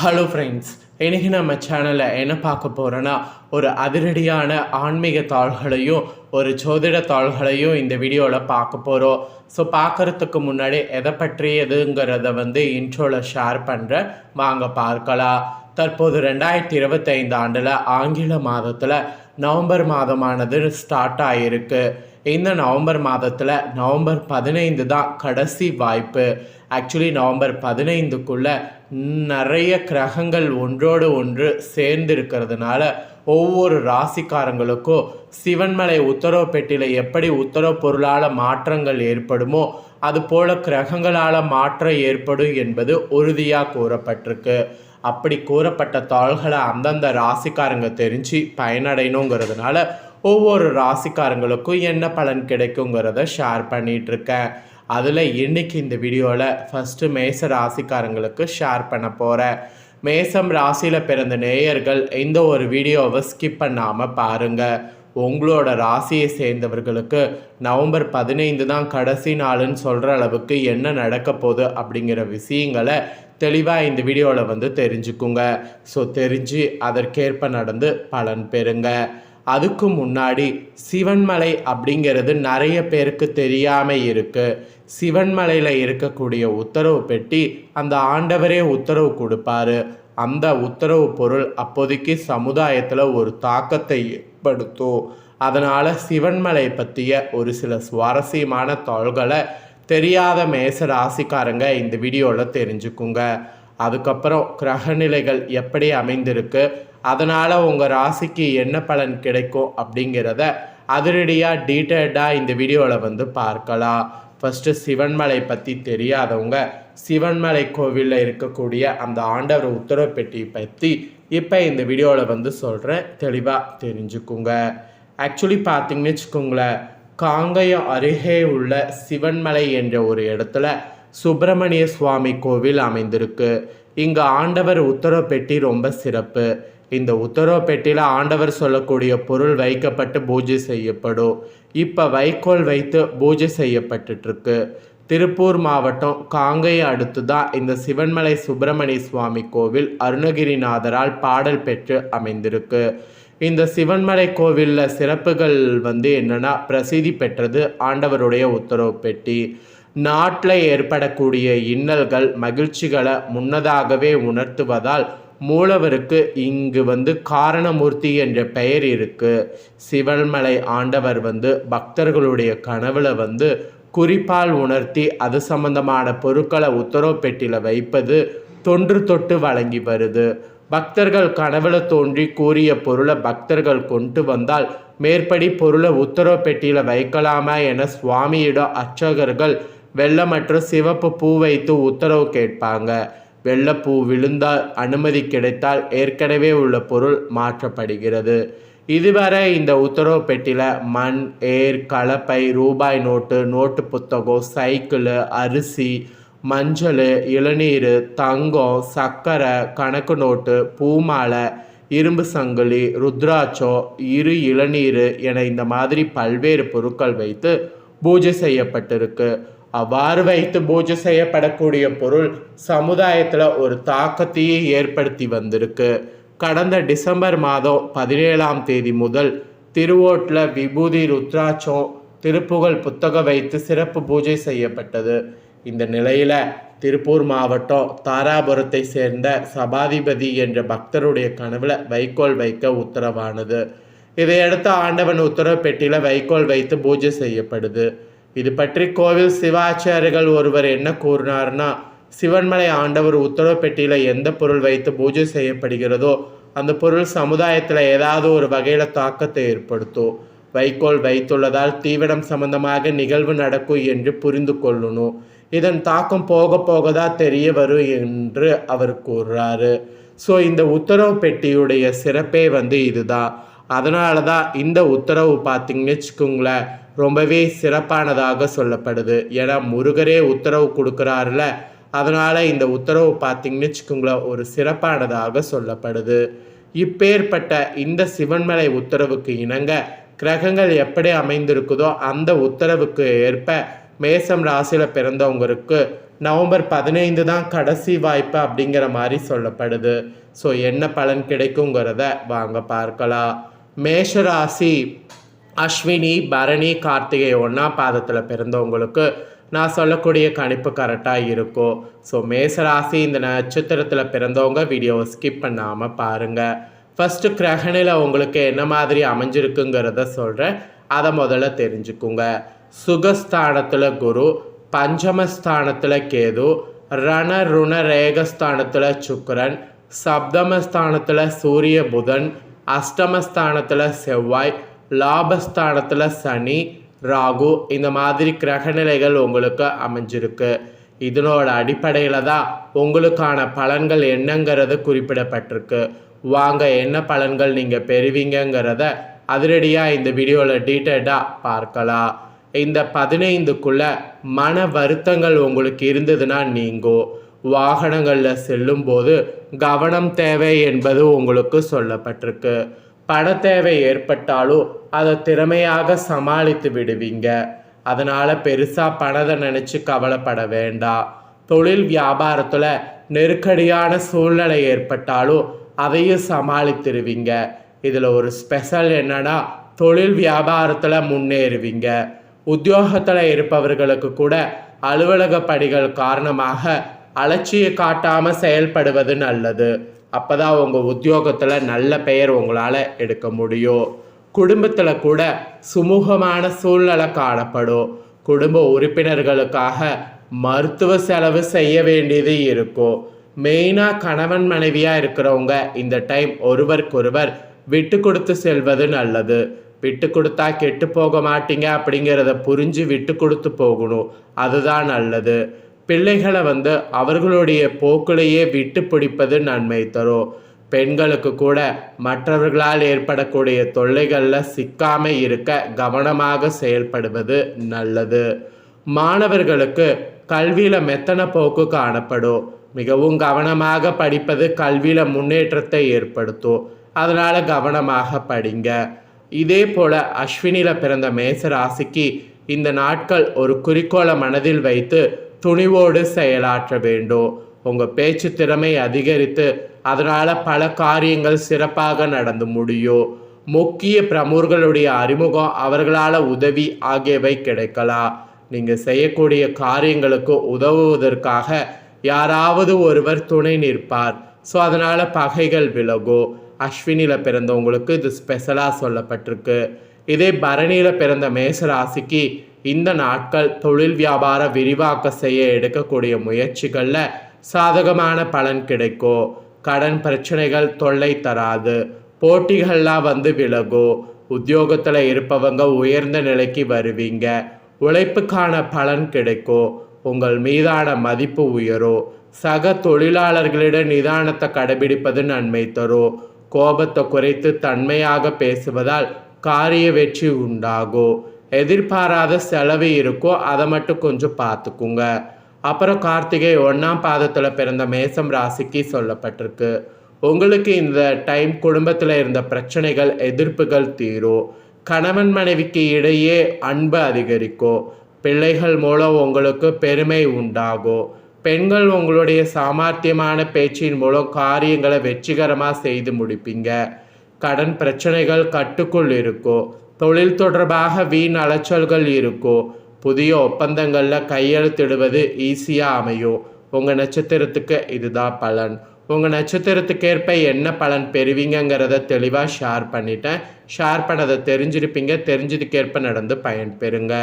Hello friends இன்றைக்கி நம்ம சேனலில் என்ன பார்க்க போகிறோன்னா ஒரு அதிரடியான ஆன்மீக தாள்களையும் ஒரு ஜோதிட தாள்களையும் இந்த வீடியோவில் பார்க்க போகிறோம் ஸோ பார்க்குறதுக்கு முன்னாடி எதை பற்றி எதுங்கிறத வந்து இன்ட்ரோவில் ஷேர் பண்ணுறேன் வாங்க பார்க்கலாம். தற்போது ரெண்டாயிரத்தி இருபத்தைந்து ஆண்டில் ஆங்கில மாதத்தில் நவம்பர் மாதமானது ஸ்டார்ட் ஆகிருக்கு இந்த நவம்பர் மாதத்தில் நவம்பர் பதினைந்து தான் கடைசி வாய்ப்பு. ஆக்சுவலி நவம்பர் பதினைந்துக்குள்ளே நிறைய கிரகங்கள் ஒன்றோடு ஒன்று சேர்ந்து இருக்கிறதுனால ஒவ்வொரு ராசிக்காரங்களுக்கும் சிவன்மலை உத்தரவு பெட்டியில் எப்படி உத்தரவு பொருளால் மாற்றங்கள் ஏற்படுமோ அதுபோல் கிரகங்களால் மாற்றம் ஏற்படும் என்பது உறுதியாக கூறப்பட்டிருக்கு. அப்படி கூறப்பட்ட தாள்களை அந்தந்த ராசிக்காரங்க தெரிஞ்சு பயனடையணுங்கிறதுனால ஒவ்வொரு ராசிக்காரங்களுக்கும் என்ன பலன் கிடைக்குங்கிறத ஷேர் பண்ணிகிட்ருக்கேன் அதில் இன்னைக்கு இந்த வீடியோவில் ஃபஸ்ட்டு மேச ராசிக்காரங்களுக்கு ஷேர் பண்ண போகிறேன் மேசம் ராசியில் பிறந்த நேயர்கள் இந்த ஒரு வீடியோவை ஸ்கிப் பண்ணாமல் பாருங்கள் உங்களோட ராசியை சேர்ந்தவர்களுக்கு நவம்பர் பதினைந்து தான் கடைசி நாளுன்னு சொல்கிற அளவுக்கு என்ன நடக்க போகுது அப்படிங்கிற விஷயங்களை தெளிவாக இந்த வீடியோவில் வந்து தெரிஞ்சுக்குங்க. ஸோ தெரிஞ்சு அதற்கேற்ப நடந்து பலன் பெறுங்க. அதுக்கு முன்னாடி சிவன்மலை அப்படிங்கிறது நிறைய பேருக்கு தெரியாமல் இருக்குது சிவன்மலையில் இருக்கக்கூடிய உத்தரவு பெட்டி அந்த ஆண்டவரே உத்தரவு கொடுப்பாரு. அந்த உத்தரவு பொருள் அப்போதைக்கு சமுதாயத்தில் ஒரு தாக்கத்தை ஏற்படுத்தும். அதனால் சிவன்மலை பற்றிய ஒரு சில சுவாரஸ்யமான தாள்களை தெரியாத மேச ராசிக்காரங்க இந்த வீடியோவில் தெரிஞ்சுக்குங்க. அதுக்கப்புறம் கிரகநிலைகள் எப்படி அமைந்திருக்கு? அதனால் உங்கள் ராசிக்கு என்ன பலன் கிடைக்கும் அப்படிங்கிறத அதிரடியாக டீட்டெயில்டாக இந்த வீடியோவில் வந்து பார்க்கலாம். ஃபஸ்ட்டு சிவன்மலை பற்றி தெரியாதவங்க சிவன்மலை கோவிலில் இருக்கக்கூடிய அந்த ஆண்டவர் உத்தரவு பெட்டி பற்றி இப்போ இந்த வீடியோவில் வந்து சொல்கிறேன் தெளிவாக தெரிஞ்சுக்குங்க. ஆக்சுவலி பார்த்தீங்கன்னு வச்சுக்கோங்களேன் காங்கயம் அருகே உள்ள சிவன்மலை என்ற ஒரு இடத்துல சுப்பிரமணிய சுவாமி கோவில் அமைந்திருக்கு. இங்கே ஆண்டவர் உத்தரவு பெட்டி ரொம்ப சிறப்பு. இந்த உத்தரவு பெட்டியில் ஆண்டவர் சொல்லக்கூடிய பொருள் வைக்கப்பட்டு பூஜை செய்யப்படும். இப்போ வைக்கோல் வைத்து பூஜை செய்யப்பட்டுருக்கு திருப்பூர் மாவட்டம் காங்கை அடுத்து தான் இந்த சிவன்மலை சுப்பிரமணிய சுவாமி கோவில் அருணகிரிநாதரால் பாடல் பெற்று அமைந்திருக்கு. இந்த சிவன்மலை கோவிலில் சிறப்புகள் வந்து என்னென்னா பிரசித்தி பெற்றது ஆண்டவருடைய உத்தரவு பெட்டி. நாட்டில் ஏற்படக்கூடிய இன்னல்கள் மகிழ்ச்சிகளை முன்னதாகவே உணர்த்துவதால் மூலவருக்கு இங்கு வந்து காரணமூர்த்தி என்ற பெயர் இருக்குது சிவன்மலை ஆண்டவர் வந்து பக்தர்களுடைய கனவுல வந்து குறிப்பால் உணர்த்தி அது சம்பந்தமான பொருட்களை உத்தரவு பெட்டியில் வைப்பது தொன்று தொட்டு வழங்கி வருது. பக்தர்கள் கனவுல தோன்றி கூறிய பொருளை பக்தர்கள் கொண்டு வந்தால் மேற்படி பொருளை உத்தரவு பெட்டியில் வைக்கலாமா என சுவாமியிடம் அர்ச்சகர்கள் வெள்ளமற்ற சிவப்பு பூ வைத்து உத்தரவு கேட்பாங்க. வெள்ளப்பூ விழுந்தால் அனுமதி கிடைத்தால் ஏற்கனவே உள்ள பொருள் மாற்றப்படுகிறது. இதுவரை இந்த உத்தரவு பெட்டியில் மண் ஏர் கலப்பை ரூபாய் நோட்டு நோட்டு புத்தகம் சைக்கிளு அரிசி மஞ்சள் இளநீர் தங்கம் சர்க்கரை கணக்கு நோட்டு பூமாலை இரும்பு சங்கிலி ருத்ராட்சம் இரு இளநீர் என இந்த மாதிரி பல்வேறு பொருட்கள் வைத்து பூஜை செய்யப்பட்டிருக்கு. அவ்வாறு வைத்து பூஜை செய்யப்படக்கூடிய பொருள் சமுதாயத்தில் ஒரு தாக்கத்தையே ஏற்படுத்தி வந்திருக்கு. கடந்த டிசம்பர் மாதம் பதினேழாம் தேதி முதல் திருவோட்டில் விபூதி ருத்ராட்சம் திருப்புகழ் புத்தகம் வைத்து சிறப்பு பூஜை செய்யப்பட்டது. இந்த நிலையில் திருப்பூர் மாவட்டம் தாராபுரத்தை சேர்ந்த சபாதிபதி என்ற பக்தருடைய கனவுல வைக்கோல் வைக்க உத்தரவானது. இதையடுத்து ஆண்டவன் உத்தரவு பெட்டியில் வைக்கோல் வைத்து பூஜை செய்யப்படுது. இது பற்றி கோவில் சிவாச்சாரியர்கள் ஒருவர் என்ன கூறினார்னா சிவன்மலை ஆண்டவர் உத்தரவு பெட்டியில் எந்த பொருள் வைத்து பூஜை செய்யப்படுகிறதோ அந்த பொருள் சமுதாயத்தில் ஏதாவது ஒரு வகையில் தாக்கத்தை ஏற்படுத்தும் வைக்கோல் வைத்துள்ளதால் தீவிரம் சம்பந்தமாக நிகழ்வு நடக்கும் என்று புரிந்து கொள்ளணும் இதன் தாக்கம் போக போக தான் தெரிய வரும் என்று அவர் கூறுறாரு. ஸோ இந்த உத்தரவு பெட்டியுடைய சிறப்பே வந்து இதுதான். அதனால தான் இந்த உத்தரவு பார்த்தீங்கன்னு வச்சுக்கோங்களேன் ரொம்பவே சிறப்பானதாக சொல்லப்படுது. ஏன்னா முருகரே உத்தரவு கொடுக்குறாருல அதனால் இந்த உத்தரவு பார்த்திங்கன்னு வச்சுக்கோங்களேன் ஒரு சிறப்பானதாக சொல்லப்படுது. இப்பேற்பட்ட இந்த சிவன்மலை உத்தரவுக்கு இணங்க கிரகங்கள் எப்படி அமைந்திருக்குதோ அந்த உத்தரவுக்கு ஏற்ப மேசம் ராசியில் பிறந்தவங்களுக்கு நவம்பர் பதினைந்து தான் கடைசி வாய்ப்பு அப்படிங்கிற மாதிரி சொல்லப்படுது. ஸோ என்ன பலன் கிடைக்குங்கிறத வாங்க பார்க்கலாம். மேஷராசி அஸ்வினி பரணி கார்த்திகை ஒன்றாம் பாதத்தில் பிறந்தவங்களுக்கு நான் சொல்லக்கூடிய கணிப்பு கரெக்டாக இருக்கும். ஸோ மேசராசி இந்த நட்சத்திரத்தில் பிறந்தவங்க வீடியோவை ஸ்கிப் பண்ணாமல் பாருங்கள் ஃபஸ்ட்டு கிரகணில் உங்களுக்கு என்ன மாதிரி அமைஞ்சிருக்குங்கிறத சொல்கிறேன் அதை முதல்ல தெரிஞ்சுக்குங்க. சுகஸ்தானத்தில் குரு பஞ்சமஸ்தானத்தில் கேது ரண ருண ரேகஸ்தானத்தில் சுக்கரன் சப்தமஸ்தானத்தில் சூரிய புதன் அஷ்டமஸ்தானத்தில் செவ்வாய் லாபஸ்தானத்தில் சனி ராகு இந்த மாதிரி கிரகநிலைகள் உங்களுக்கு அமைஞ்சிருக்கு. இதனோட அடிப்படையில் தான் உங்களுக்கான பலன்கள் என்னங்கிறது குறிப்பிடப்பட்டிருக்கு. வாங்க என்ன பலன்கள் நீங்கள் பெறுவீங்கங்கிறத அதிரடியாக இந்த வீடியோவில் டீட்டெயில்டாக பார்க்கலாம். இந்த பதினைந்துக்குள்ள மன வருத்தங்கள் உங்களுக்கு இருந்ததுன்னா நீங்கும் வாகனங்களில் செல்லும்போது கவனம் தேவை என்பது உங்களுக்கு சொல்லப்பட்டிருக்கு. பண தேவை ஏற்பட்டாலும் அதை திறமையாக சமாளித்து விடுவீங்க. அதனால் பெருசாக பணத்தை நினச்சி கவலைப்பட வேண்டாம் தொழில் வியாபாரத்தில் நெருக்கடியான சூழ்நிலை ஏற்பட்டாலும் அதையும் சமாளித்திருவீங்க. இதில் ஒரு ஸ்பெஷல் என்னன்னா தொழில் வியாபாரத்தில் முன்னேறுவீங்க. உத்தியோகத்தில் இருப்பவர்களுக்கு கூட அலுவலக பணிகள் காரணமாக அலட்சிய காட்டாமல் செயல்படுவது நல்லது. அப்போ தான் உங்கள் உத்தியோகத்தில் நல்ல பெயர் உங்களால் எடுக்க முடியும். குடும்பத்தில் கூட சுமூகமான சூழ்நிலை காணப்படும். குடும்ப உறுப்பினர்களுக்காக மருத்துவ செலவு செய்ய வேண்டியது இருக்கும். மெயினாக கணவன் மனைவியாக இருக்கிறவங்க இந்த டைம் ஒருவருக்கொருவர் விட்டு கொடுத்து செல்வது நல்லது. விட்டு கொடுத்தா கெட்டு போக மாட்டீங்க அப்படிங்கிறத புரிஞ்சு விட்டு கொடுத்து போகணும். அதுதான் நல்லது. பிள்ளைகளை வந்து அவர்களுடைய போக்கிலேயே விட்டு பிடிப்பது நன்மை தரும். பெண்களுக்கு கூட மற்றவர்களால் ஏற்படக்கூடிய தொல்லைகளில் சிக்காம இருக்க கவனமாக செயல்படுவது நல்லது. மாணவர்களுக்கு கல்வியில் மெத்தன போக்கு காணப்படும். மிகவும் கவனமாக படிப்பது கல்வியில் முன்னேற்றத்தை ஏற்படுத்தும். அதனால் கவனமாக படிங்க. இதே போல் அஸ்வினியில் பிறந்த மேச ராசிக்கு இந்த நாட்கள் ஒரு குறிக்கோளை மனதில் வைத்து துணிவோடு செயலாற்ற வேண்டும். உங்கள் பேச்சு திறமை அதிகரித்து அதனால் பல காரியங்கள் சிறப்பாக நடந்து முடியும். முக்கிய பிரமுகர்களுடைய அறிமுகம் அவர்களால் உதவி ஆகியவை கிடைக்கலாம். நீங்கள் செய்யக்கூடிய காரியங்களுக்கு உதவுவதற்காக யாராவது ஒருவர் துணை நிற்பார். ஸோ அதனால் பகைகள் விலகும். அஸ்வினியில் பிறந்தவங்களுக்கு இது ஸ்பெஷலாக சொல்லப்பட்டிருக்கு. இதே பரணியில் பிறந்த மேச ராசிக்கு இந்த நாட்கள் தொழில் வியாபார விரிவாக்க செய்ய எடுக்கக்கூடிய முயற்சிகளில் சாதகமான பலன் கிடைக்கும் கடன் பிரச்சனைகள் தொல்லை தராது. போட்டிகள்லாம் வந்து விலகும் உத்தியோகத்தில் இருப்பவங்க உயர்ந்த நிலைக்கு வருவீங்க. உழைப்புக்கான பலன் கிடைக்கும் உங்கள் மீதான மதிப்பு உயரும் சக தொழிலாளர்களிடம் நிதானத்தை கடைபிடிப்பது நன்மை தரும் கோபத்தை குறைத்து தன்மையாக பேசுவதால் காரிய வெற்றி உண்டாகும் எதிர்பாராத செலவு இருக்கோ அதை மட்டும் கொஞ்சம் பார்த்துக்குங்க. அப்புறம் கார்த்திகை ஒன்றாம் பாதத்தில் பிறந்த மேசம் ராசிக்கு சொல்லப்பட்டிருக்கு. உங்களுக்கு இந்த டைம் குடும்பத்தில் இருந்த பிரச்சனைகள் எதிர்ப்புகள் தீரும் கணவன் மனைவிக்கு இடையே அன்பு அதிகரிக்கும் பிள்ளைகள் மூலம் உங்களுக்கு பெருமை உண்டாகும் பெண்கள் உங்களுடைய சாமர்த்தியமான பேச்சின் மூலம் காரியங்களை வெற்றிகரமாக செய்து முடிப்பீங்க. கடன் பிரச்சனைகள் கட்டுக்குள் இருக்கும் தொழில் தொடர்பாக வீண் அலைச்சல்கள் இருக்கோ புதிய ஒப்பந்தங்களில் கையெழுத்திடுவது ஈஸியாக அமையும் உங்கள் நட்சத்திரத்துக்கு இதுதான் பலன். உங்கள் நட்சத்திரத்துக்கேற்ப என்ன பலன் பெறுவீங்கங்கிறத தெளிவாக ஷேர் பண்ணிட்டேன். ஷேர் பண்ணதை தெரிஞ்சிருப்பீங்க. தெரிஞ்சதுக்கேற்ப நடந்து பயன்பெறுங்க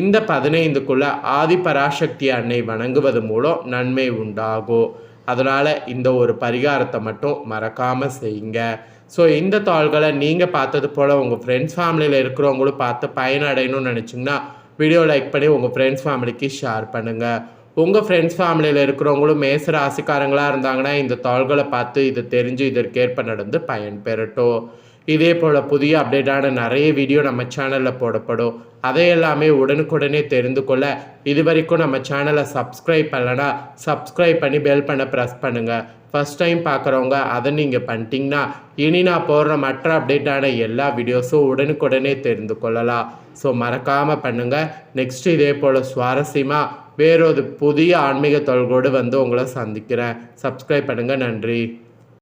இந்த பதினைந்துக்குள்ளே ஆதி பராசக்தி அன்னை வணங்குவது மூலம் நன்மை உண்டாகும் அதனால் இந்த ஒரு பரிகாரத்தை மட்டும் மறக்காமல் செய்யுங்க. ஸோ இந்த தாள்களை நீங்கள் பார்த்தது போல் உங்கள் ஃப்ரெண்ட்ஸ் ஃபேமிலியில் இருக்கிறவங்களும் பார்த்து பயனடையணும்னு நினச்சிங்கன்னா வீடியோ லைக் பண்ணி உங்கள் ஃப்ரெண்ட்ஸ் ஃபேமிலிக்கு ஷேர் பண்ணுங்கள் உங்கள் ஃப்ரெண்ட்ஸ் ஃபேமிலியில் இருக்கிறவங்களும் மேச ராசிக்காரங்களாக இருந்தாங்கன்னா இந்த தாள்களை பார்த்து இதை தெரிஞ்சு இதற்கேற்ப நடந்து பயன் பெறட்டும் இதே போல் புதிய அப்டேட்டான நிறைய வீடியோ நம்ம சேனலில் போடப்படும். அதையெல்லாமே உடனுக்குடனே தெரிந்து கொள்ள இது வரைக்கும் நம்ம சேனலை சப்ஸ்கிரைப் பண்ணலன்னா சப்ஸ்கிரைப் பண்ணி பெல் பண்ண ப்ரெஸ் பண்ணுங்கள் ஃபஸ்ட் டைம் பார்க்குறவங்க அதை நீங்கள் பண்ணிட்டீங்கன்னா இனி நான் போடுற மற்ற அப்டேட்டான எல்லா வீடியோஸும் உடனுக்குடனே தெரிந்து கொள்ளலாம். ஸோ மறக்காமல் பண்ணுங்கள் நெக்ஸ்ட் இதே போல் சுவாரஸ்யமாக வேறொரு புதிய ஆன்மீக தொல்கோடு வந்து உங்களை சந்திக்கிறேன். சப்ஸ்கிரைப் பண்ணுங்கள் நன்றி.